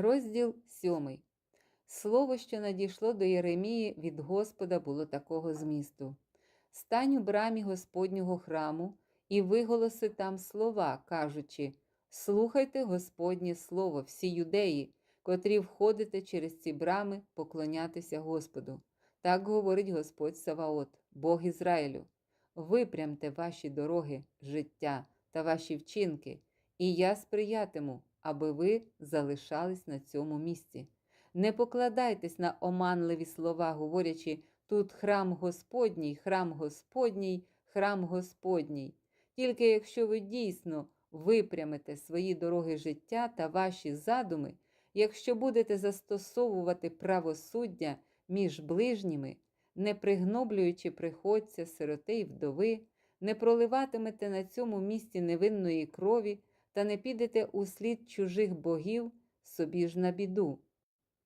Розділ сьомий. Слово, що надійшло до Єремії від Господа, було такого змісту: Стань у брамі Господнього храму і виголоси там слова, кажучи: Слухайте Господнє Слово, всі юдеї, котрі входите через ці брами поклонятися Господу. Так говорить Господь Саваот, Бог Ізраїлю. Випрямте ваші дороги, життя та ваші вчинки, і я сприятиму, аби ви залишались на цьому місці. Не покладайтесь на оманливі слова, говорячи тут храм Господній, храм Господній, храм Господній. Тільки якщо ви дійсно випрямите свої дороги життя та ваші задуми, якщо будете застосовувати правосуддя між ближніми, не пригноблюючи приходця, сироти й вдови, не проливатимете на цьому місці невинної крові та не підете у слід чужих богів собі ж на біду.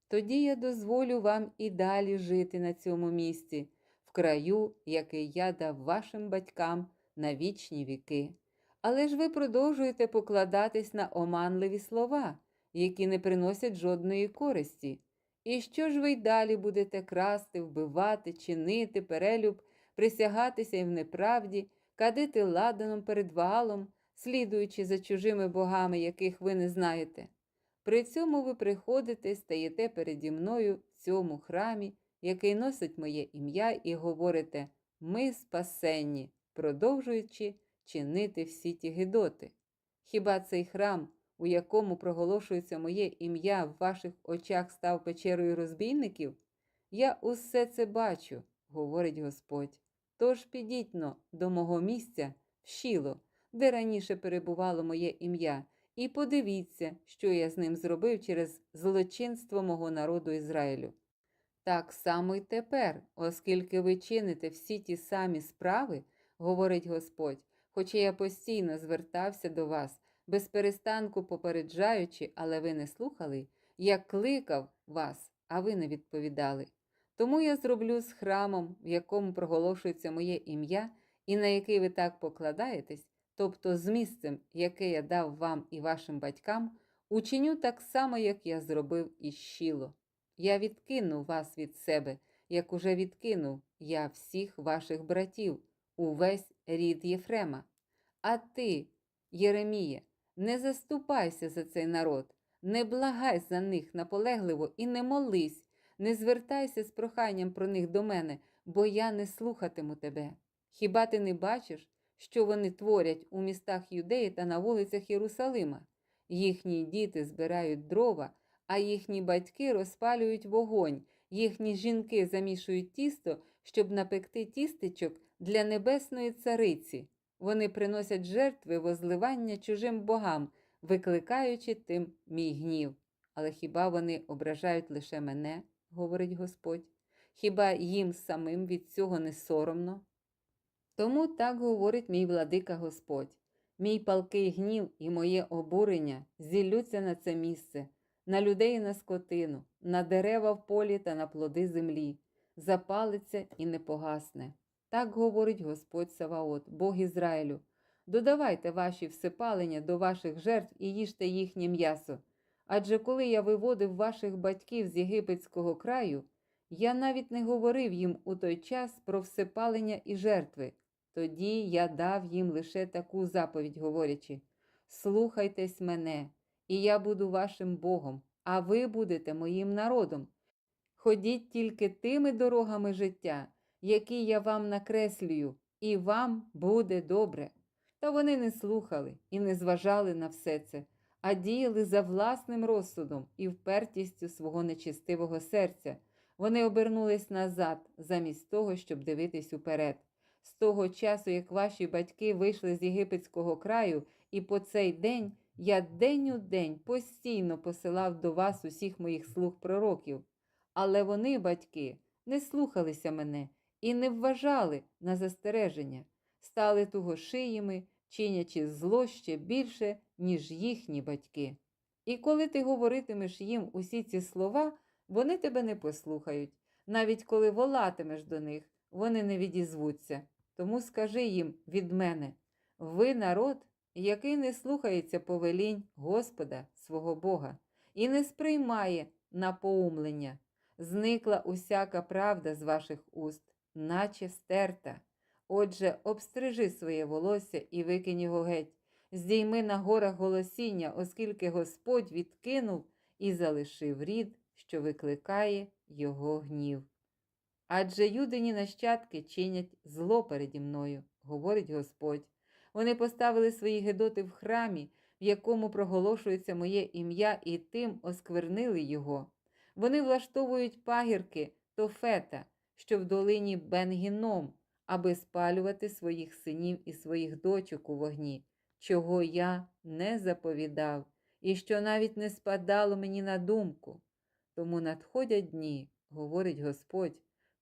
Тоді я дозволю вам і далі жити на цьому місці, в краю, який я дав вашим батькам на вічні віки. Але ж ви продовжуєте покладатись на оманливі слова, які не приносять жодної користі. І що ж ви й далі будете красти, вбивати, чинити перелюб, присягатися й в неправді, кадити ладаном перед валом, слідуючи за чужими богами, яких ви не знаєте? При цьому ви приходите, стаєте переді мною в цьому храмі, який носить моє ім'я, і говорите Ми спасенні, продовжуючи чинити всі ті гидоти. Хіба цей храм, у якому проголошується моє ім'я в ваших очах став печерою розбійників? Я усе це бачу, говорить Господь. Тож підіть но до мого місця в Шіло, де раніше перебувало моє ім'я, і подивіться, що я з ним зробив через злочинство мого народу Ізраїлю. Так само й тепер, оскільки ви чините всі ті самі справи, говорить Господь, хоча я постійно звертався до вас, без перестанку попереджаючи, але ви не слухали, я кликав вас, а ви не відповідали. Тому я зроблю з храмом, в якому проголошується моє ім'я, і на який ви так покладаєтесь, тобто з місцем, яке я дав вам і вашим батькам, учиню так само, як я зробив із Щіло. Я відкину вас від себе, як уже відкинув я всіх ваших братів, увесь рід Єфрема. А ти, Єреміє, не заступайся за цей народ, не благай за них наполегливо і не молись, не звертайся з проханням про них до мене, бо я не слухатиму тебе. Хіба ти не бачиш, що вони творять у містах Юдеї та на вулицях Єрусалима? Їхні діти збирають дрова, а їхні батьки розпалюють вогонь, їхні жінки замішують тісто, щоб напекти тістечок для небесної цариці. Вони приносять жертви возливання чужим богам, викликаючи тим мій гнів. Але хіба вони ображають лише мене, говорить Господь? Хіба їм самим від цього не соромно? Тому так говорить мій владика Господь. Мій палкий гнів і моє обурення зіллються на це місце, на людей і на скотину, на дерева в полі та на плоди землі, запалиться і не погасне. Так говорить Господь Саваот, Бог Ізраїлю. Додавайте ваші всипалення до ваших жертв і їжте їхнє м'ясо. Адже коли я виводив ваших батьків з єгипетського краю, я навіть не говорив їм у той час про всипалення і жертви. Тоді я дав їм лише таку заповідь, говорячи: Слухайтесь мене, і я буду вашим Богом, а ви будете моїм народом. Ходіть тільки тими дорогами життя, які я вам накреслюю, і вам буде добре. Та вони не слухали і не зважали на все це, а діяли за власним розсудом і впертістю свого нечистивого серця. Вони обернулись назад, замість того, щоб дивитись уперед. З того часу, як ваші батьки вийшли з єгипетського краю, і по цей день я день у день постійно посилав до вас усіх моїх слуг пророків. Але вони, батьки, не слухалися мене і не вважали на застереження, стали тугошиїми, чинячи зло ще більше, ніж їхні батьки. І коли ти говоритимеш їм усі ці слова, вони тебе не послухають. Навіть коли волатимеш до них, вони не відізвуться. Тому скажи їм від мене ви народ, який не слухається повелінь Господа свого Бога, і не сприймає напоумлення. Зникла усяка правда з ваших уст, наче стерта. Отже, обстрижи своє волосся і викинь його геть. Здійми на горах голосіння, оскільки Господь відкинув і залишив рід, що викликає його гнів. Адже юдині нащадки чинять зло переді мною, говорить Господь. Вони поставили свої гедоти в храмі, в якому проголошується моє ім'я, і тим осквернили його. Вони влаштовують пагірки Тофета, що в долині Бенгіном, аби спалювати своїх синів і своїх дочок у вогні, чого я не заповідав, і що навіть не спадало мені на думку. Тому надходять дні, говорить Господь,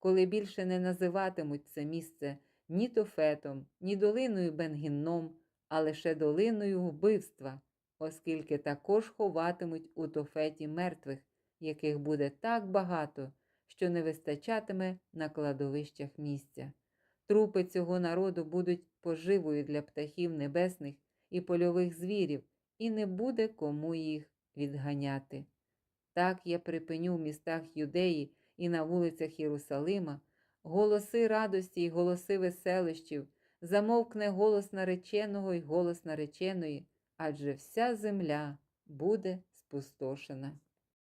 коли більше не називатимуть це місце ні Тофетом, ні долиною Бенгінном, а лише долиною вбивства, оскільки також ховатимуть у Тофеті мертвих, яких буде так багато, що не вистачатиме на кладовищах місця. Трупи цього народу будуть поживою для птахів небесних і польових звірів, і не буде кому їх відганяти. Так я припиню в містах Юдеї і на вулицях Єрусалима голоси радості й голоси веселищів, замовкне голос нареченого й голос нареченої, адже вся земля буде спустошена.